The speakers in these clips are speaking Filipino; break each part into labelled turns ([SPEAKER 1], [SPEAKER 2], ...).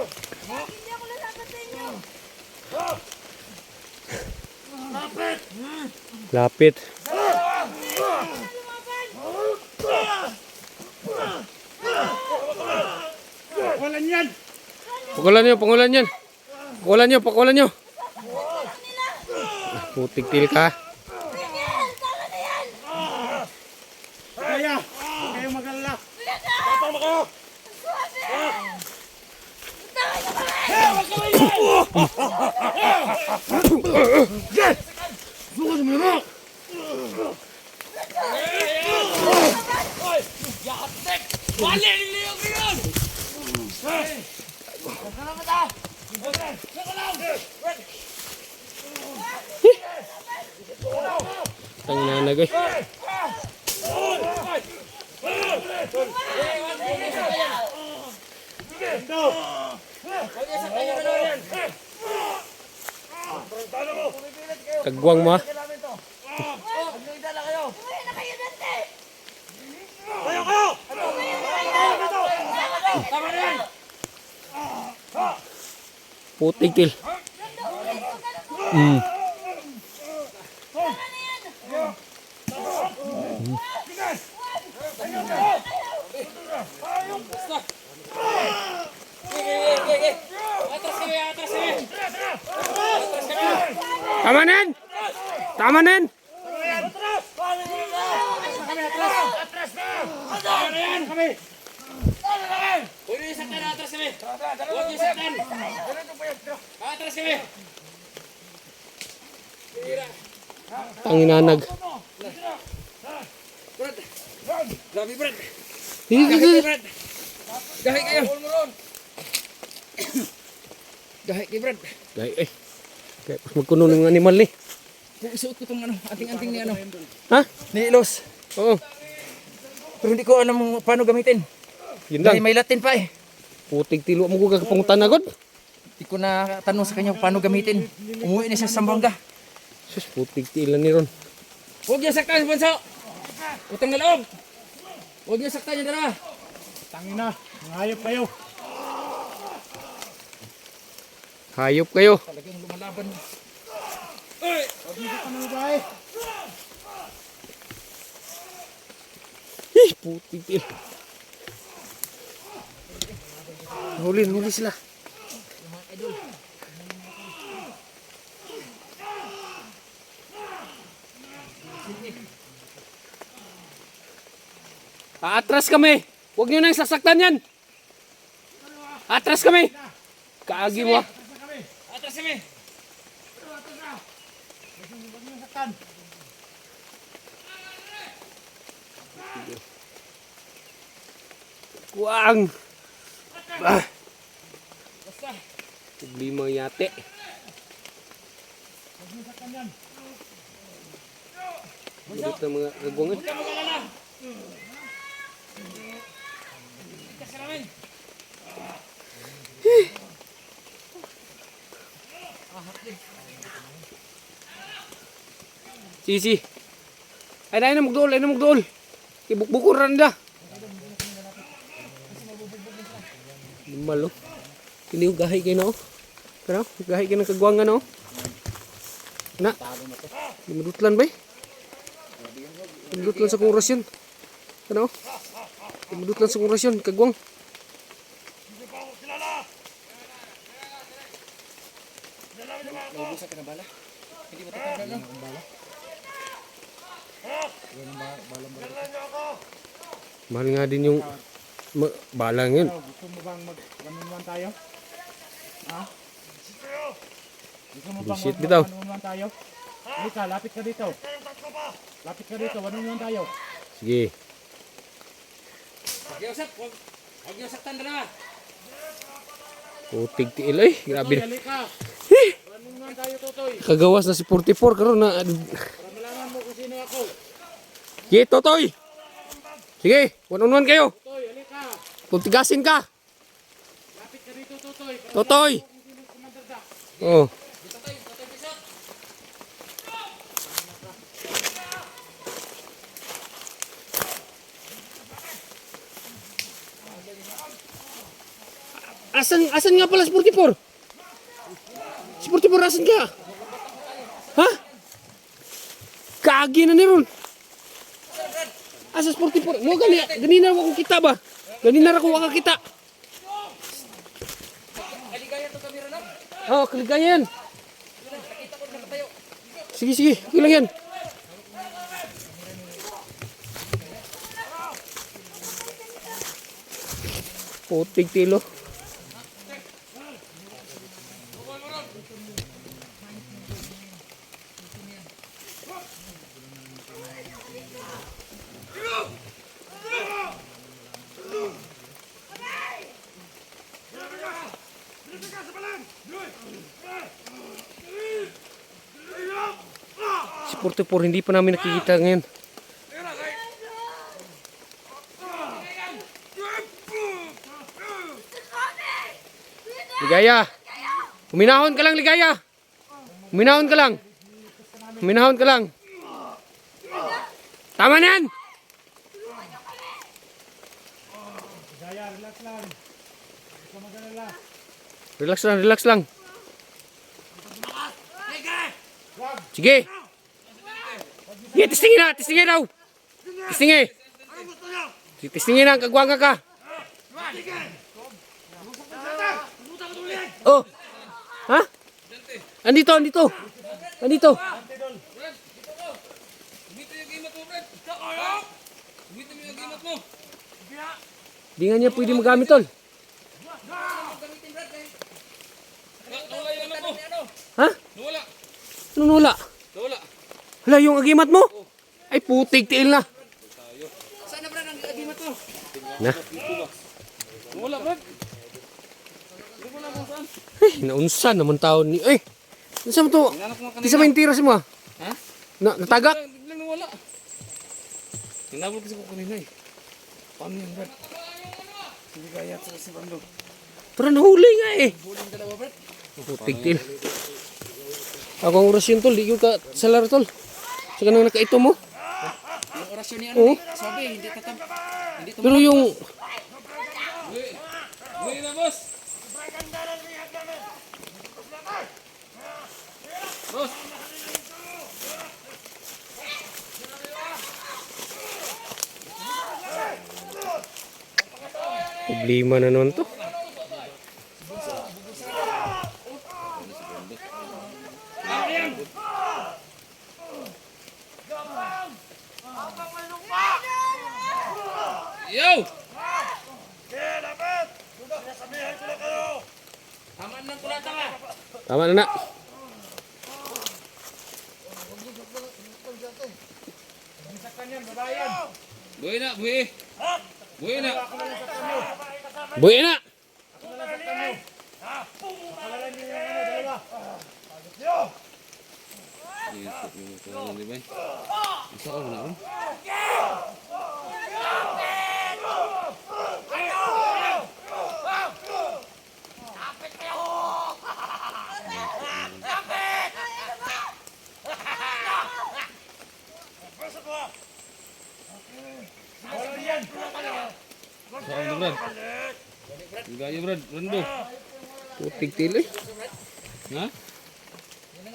[SPEAKER 1] Hindi ako lalaban sa inyo.
[SPEAKER 2] Lapit.
[SPEAKER 3] Walan yan!
[SPEAKER 2] Pakulan nyo, pakulan yan. Pakulan nyo, pakulan nyo. Putik til ka.
[SPEAKER 1] Yan!
[SPEAKER 3] Kaya! Huwag kayong mag-alala!
[SPEAKER 1] Suwasi! Tama na kami!
[SPEAKER 2] Tang nanagay. Kagwang mo ah. Putik til. Mm. Tama yan! Tama
[SPEAKER 4] kami.
[SPEAKER 2] Tanginanag.
[SPEAKER 4] Brad. Grabe, Brad.
[SPEAKER 2] Hindi.
[SPEAKER 4] Brad. Gahi kayo. Gahi kayo, Brad.
[SPEAKER 2] Gay, eh. Kaya magkuno ng animal ni.
[SPEAKER 4] Isuot ko itong ano, anting-anting ni ano.
[SPEAKER 2] Ha?
[SPEAKER 4] Ni Ilos.
[SPEAKER 2] Oo.
[SPEAKER 4] Pero hindi ko alam kung paano gamitin.
[SPEAKER 2] Yun
[SPEAKER 4] Dahil
[SPEAKER 2] lang.
[SPEAKER 4] may Latin pa eh.
[SPEAKER 2] Putik tilo mo ko kapangutan agad.
[SPEAKER 4] Hindi ko na tanong sa kanya kung paano gamitin. Umuwi na siya sa Zamboanga.
[SPEAKER 2] Sus, putik tila ni Ron.
[SPEAKER 4] Huwag niyo saktan, Bonso. Utang na loob. Huwag niyo saktan yung dalawa.
[SPEAKER 3] Tangina! Ngayop kayo!
[SPEAKER 2] Hayop kayo.
[SPEAKER 4] Talagang lumalaban.
[SPEAKER 3] Ba eh?
[SPEAKER 2] Ih, putik tila. Huli, huli sila. Atras kami. Huwag niyo nang sasaktan yan. Atras kami. Kaagi mo. Ah.
[SPEAKER 4] Atras kami.
[SPEAKER 2] Kuang. Ah.
[SPEAKER 4] Basta.
[SPEAKER 2] Problema yate. Bulit na mga kagwang eh.
[SPEAKER 4] Huwag ka mag-alala. Kasi namin.
[SPEAKER 2] Sisi. Ay, ay na magdool, ay na magdool. Ibukbukor ran da. Limal oh. Kiliw gahay kayo na oh. Pero, gahay kayo ng kagwangan oh. Na. Limadutlan ba eh? Limadutlan sa kong rasyon. Ano? Limadutlan sa kong rasyon, kagwang.
[SPEAKER 4] Naubusan ka na bala? Hindi ba tatanda lang?
[SPEAKER 2] Mahal nga din yung ma- balang yun.
[SPEAKER 3] Gusto mo bang mag-ganunuan tayo? Ha? Gusto mo bang
[SPEAKER 2] Bullshit bitaw.
[SPEAKER 3] mag-ganunuan tayo? Halika, lapit ka dito. Lapit ka dito, ganunuan tayo.
[SPEAKER 2] Sige.
[SPEAKER 4] Huwag sak- huwag- huwag niyo saktan dalawa.
[SPEAKER 2] Putig tiil ay. Grabe na.
[SPEAKER 3] tayo, Totoy.
[SPEAKER 2] Kagawas na si 44 karon na.
[SPEAKER 3] Malaman mo kung sino ako.
[SPEAKER 2] Sige, Totoy. Sige, one on one kayo.
[SPEAKER 3] Totoy, halika.
[SPEAKER 2] Kung tigasin ka.
[SPEAKER 3] Lapit ka dito, Totoy.
[SPEAKER 2] Totoy. Oh. Asan, asan nga pala si 44? Si 44, asan ka? Ha? Kaagi na ni Ron. Asa si 44? Mo gali, ganina ako kita ba? Ganina ako waka kita. Oh, kaligayan. Sige, sige. Okay lang yan. Putik tilo. 44 hindi pa namin nakikita ngayon. Ligaya. Huminahon ka lang, Ligaya. Huminahon ka lang. Huminahon ka lang. Tama na yan.
[SPEAKER 3] Gaya, relax lang.
[SPEAKER 2] Relax lang, relax lang. Sige. Sige, testingin na, testingin daw. Testingin. Sige, testingin na, kagwanga ka. Oh. Ha? Andito, andito. Andito. Di nga niya pwede magamit, tol. Ha?
[SPEAKER 1] Nawala.
[SPEAKER 2] Ano?
[SPEAKER 1] Nawala.
[SPEAKER 2] Hala, yung agimat mo? Ay, putik, tiil na.
[SPEAKER 1] Saan na, Brad, ang gimat mo?
[SPEAKER 2] Na.
[SPEAKER 1] Nawala, Brad.
[SPEAKER 2] Ay, naunsa naman taon ni... Ay, nasa mo to?
[SPEAKER 1] Hinanap ko nga
[SPEAKER 2] Di sa may tira mo ah.
[SPEAKER 1] Ha?
[SPEAKER 2] Na, natagak?
[SPEAKER 1] Biglang, nawala. Hinabol kasi ko kanina eh. Paano yan, Brad? Hindi kaya sa si Pando.
[SPEAKER 2] Pero nahuli nga eh.
[SPEAKER 1] Huling dalawa, Brad.
[SPEAKER 2] Putik til. Ako ang orasyon tol, di ko ka salar tol. Sa kanang nakaito mo.
[SPEAKER 1] Yung orasyon ni
[SPEAKER 2] Oo.
[SPEAKER 1] sabi, hindi tatam. Hindi.
[SPEAKER 2] Pero yung...
[SPEAKER 1] Uy na, boss! Boss!
[SPEAKER 2] Problema na naman to.
[SPEAKER 1] Yo! Taman ng kulata ka!
[SPEAKER 2] Tama na na.
[SPEAKER 1] Buhay na, buhay! Buhay na!
[SPEAKER 2] Buhay na!
[SPEAKER 1] Ikot mo ito ano, di ba? Isa ka wala ron? Isa ka Brad? Brad, Rando.
[SPEAKER 2] Putik til eh.
[SPEAKER 1] Ha?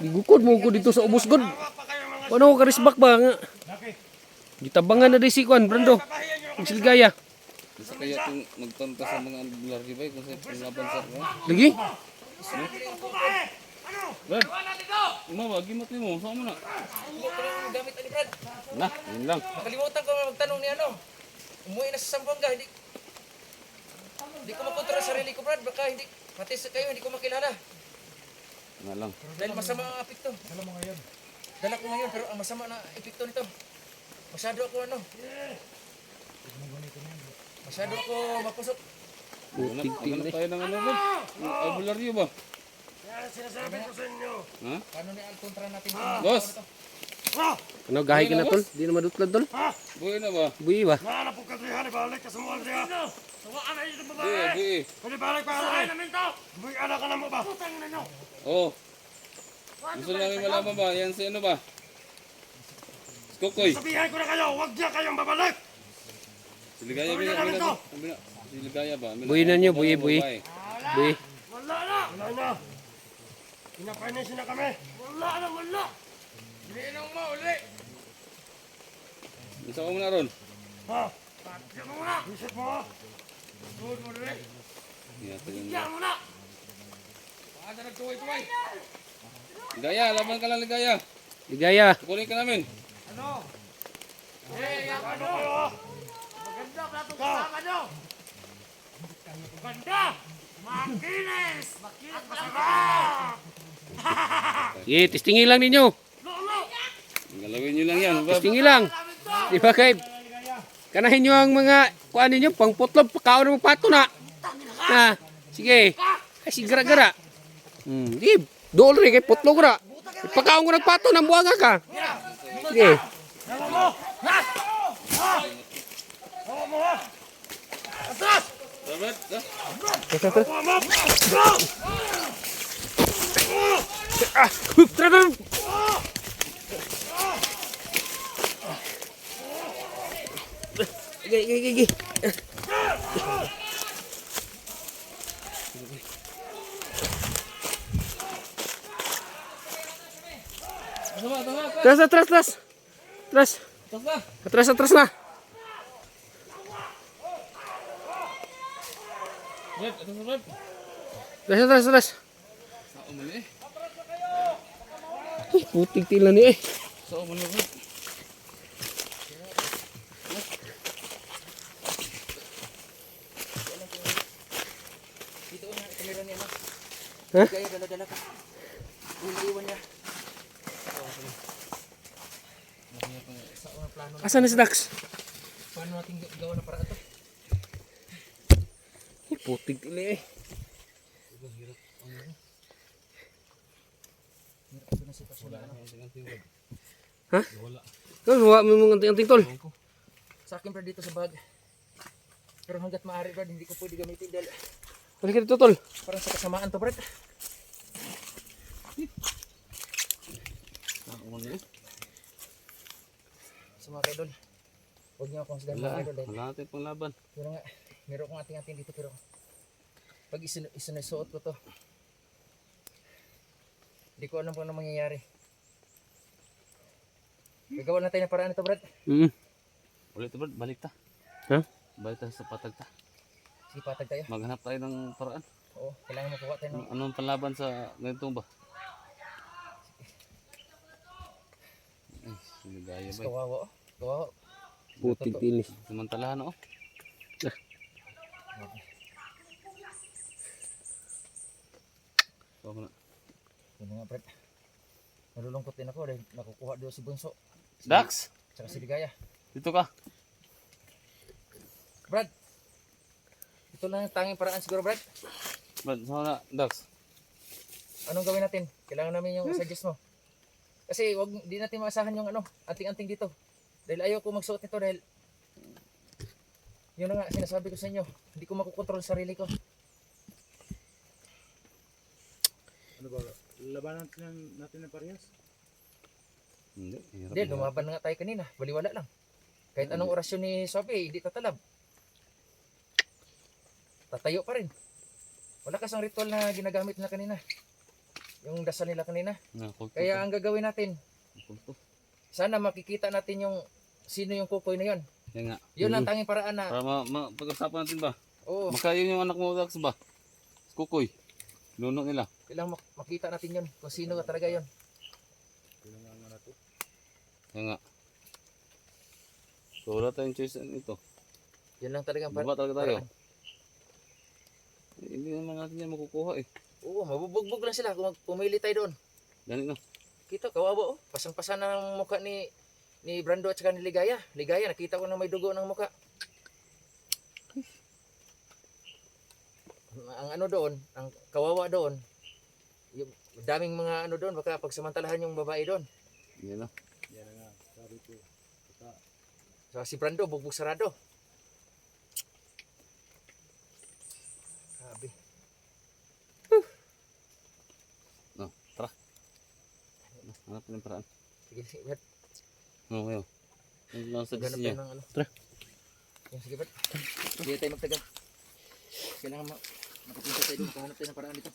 [SPEAKER 2] Gigukod mo ko dito sa ubos god. Paano ko karisbak ba nga? Gitabangan na di si Kwan, Brando. Silgaya.
[SPEAKER 1] Isa kaya itong magtonta sa mga albular di ba? Kung sa panglaban sa ano?
[SPEAKER 2] Lagi?
[SPEAKER 1] Brad! Uma, wagi mo mo. Saan mo na?
[SPEAKER 4] gamit ani Brad.
[SPEAKER 1] Na, yun lang.
[SPEAKER 4] Nakalimutan ko magtanong ni ano. Umuwi na sa Sambuanga, hindi hindi ko makontrol sa sarili ko, Brad. Baka hindi, pati sa kayo, hindi ko makilala.
[SPEAKER 1] Na lang.
[SPEAKER 4] Dahil masama ang apekto. Dala mo ngayon. Dala ko ngayon, pero ang masama na epekto nito. Masyado ako ano. Masyado ako mapusok.
[SPEAKER 2] Til
[SPEAKER 1] hanap
[SPEAKER 2] eh.
[SPEAKER 1] tayo ng ano ba? Yung albularyo ba? Ha?
[SPEAKER 4] Paano ni Alcontra natin
[SPEAKER 1] Boss!
[SPEAKER 2] Ano, gahay ka na tol? Di na madutlad tol?
[SPEAKER 1] Buhay na ba?
[SPEAKER 2] Buhi ba?
[SPEAKER 1] Buhay, buhay. Oo. Gusto namin malaman ba? Yan si ano ba? Si Kokoy.
[SPEAKER 5] Sabihan ko na kayo, huwag niya kayong babalik!
[SPEAKER 1] Si Ligaya ba? Sabi na Si Ligaya ba?
[SPEAKER 2] Buhay na nyo, buhay.
[SPEAKER 1] Babae.
[SPEAKER 2] Be.
[SPEAKER 5] Wala na! Wala na! Pinapainis na kami! Wala na! Wala!
[SPEAKER 1] Isa ko muna ron.
[SPEAKER 5] Ha? Pati mo na! Isip mo? Tuhod mo rin!
[SPEAKER 1] Ingatan yun.
[SPEAKER 5] Yan mo na!
[SPEAKER 1] Ligaya, laban ka lang ligaya.
[SPEAKER 2] Ligaya.
[SPEAKER 1] Kukunin ka namin.
[SPEAKER 5] Ano kayo ha? Maganda ka itong kasama nyo! Maganda! Makinis! Makinis! Masarap!
[SPEAKER 2] Sige, testingin lang ninyo.
[SPEAKER 5] Lolo!
[SPEAKER 1] Galawin nyo lang yan. Bab.
[SPEAKER 2] Testingin lang. Di ba kay Kanahin nyo ang mga kuan ninyo, pang putlog, pakaon ng pato na. Ha, sige. Kasi gara-gara. Hmm, di, dool rin kay putlog ra. Pakaon ko ng pato, nang buwaga ka. Sige.
[SPEAKER 5] Hawa mo! Ha? Ha? Hawa mo ha? Atras!
[SPEAKER 1] Robert, ah.
[SPEAKER 5] Hawa mo!
[SPEAKER 2] Ah, hup, tara, tara. Sige, sige, sige. Atras, atras, atras. Atras. Atras, atras na.
[SPEAKER 1] Umali eh.
[SPEAKER 2] Ay, putik tila ni eh.
[SPEAKER 1] Sa umali Robert.
[SPEAKER 4] Dito na, kamera niya, no?
[SPEAKER 2] Ha?
[SPEAKER 4] Kaya dala-dala ka. Iwan niya. Sa unang plano,
[SPEAKER 2] Asan na si Dax?
[SPEAKER 4] paano natin gawa na para ito?
[SPEAKER 2] Ay, putik tila eh. Ha? Kau bawa mo mga anting-anting tol.
[SPEAKER 4] Sa akin pa dito sa bag. Pero hanggat maaari Brad, hindi ko pwede gamitin dahil
[SPEAKER 2] Balik ka dito tol.
[SPEAKER 4] parang sa kasamaan to Brad.
[SPEAKER 1] Sa umali eh.
[SPEAKER 4] Sa mga kaidol. Huwag niyo akong
[SPEAKER 1] Wala
[SPEAKER 4] mga dahil
[SPEAKER 1] Wala natin pang laban.
[SPEAKER 4] pero nga, meron akong ating-ating dito pero pag isin ko to, hindi ko alam kung ano mangyayari. Gagawa na tayo ng paraan ito Brad.
[SPEAKER 2] Mm.
[SPEAKER 1] Ulit Robert, balik ta.
[SPEAKER 2] Ha?
[SPEAKER 1] Balik ta sa patag ta.
[SPEAKER 4] Sige patag tayo.
[SPEAKER 1] Maghanap tayo ng paraan.
[SPEAKER 4] Oo, kailangan makuha tayo ng
[SPEAKER 1] Anong panlaban sa ganitong ba? Ay, ligaya ba? eh.
[SPEAKER 4] kawawa. oh. Kawawa.
[SPEAKER 2] Putik tila.
[SPEAKER 1] Samantalahan oh. So, na.
[SPEAKER 4] Yun nga Brad. Nalulungkot din ako dahil nakukuha doon si Bunso.
[SPEAKER 1] Dax,
[SPEAKER 4] Tsaka si Ligaya.
[SPEAKER 1] dito ka.
[SPEAKER 4] Brad, ito lang ang tanging paraan siguro Brad.
[SPEAKER 1] Brad, saan na? Dax.
[SPEAKER 4] Anong gawin natin? Kailangan namin yung suggest mo. Kasi wag di natin maasahan yung ano, anting-anting dito. Dahil ayaw ko magsuot nito dahil yun na nga sinasabi ko sa inyo, hindi ko makukontrol sa sarili ko.
[SPEAKER 3] Ano ba? Labanan natin, natin ng parehas?
[SPEAKER 1] Hindi,
[SPEAKER 4] lumaban na nga tayo kanina, baliwala lang. Kahit anong orasyon ni Sobe, hindi tatalab. Tatayo pa rin. Wala kasang ritual na ginagamit na kanina. Yung dasal nila kanina. Kaya ang gagawin natin, sana makikita natin yung sino yung kukoy na yon.
[SPEAKER 1] Yan nga.
[SPEAKER 4] Yun ang tanging paraan na,
[SPEAKER 1] Para ma, ma pag-usapan natin ba?
[SPEAKER 4] oo,
[SPEAKER 1] Baka yun yung anak mo Dax ba? Kukoy. Nuno nila.
[SPEAKER 4] kailangan mak- makita natin yun, kung sino talaga yon.
[SPEAKER 1] Yan nga. So wala tayong choice nito.
[SPEAKER 4] Yun lang talaga ang
[SPEAKER 1] Baba talaga tayo.
[SPEAKER 4] paraan.
[SPEAKER 1] Hindi naman natin yan makukuha eh.
[SPEAKER 4] Oo, mabubugbog lang sila kung pumili tayo doon.
[SPEAKER 1] Ganit na.
[SPEAKER 4] Kita, kawawa oh. Pasang-pasa ng mukha ni ni Brando at saka ni Ligaya. Ligaya, nakita ko na may dugo ng mukha. Ang ano doon, ang kawawa doon, yung daming mga ano doon, baka pagsamantalahan yung babae doon.
[SPEAKER 1] Yan na.
[SPEAKER 4] So si Brando, bugbog sarado. Sabi.
[SPEAKER 1] No, tara. Hanap ng paraan.
[SPEAKER 4] Sige, sige,
[SPEAKER 1] ngayon. Ano lang sa
[SPEAKER 4] Ganap
[SPEAKER 1] niya?
[SPEAKER 4] ano.
[SPEAKER 2] Tara.
[SPEAKER 4] Sige, Brad. Sige tayo magtagal. Kailangan ma Nakapunta tayo doon, kahanap tayo ng paraan dito.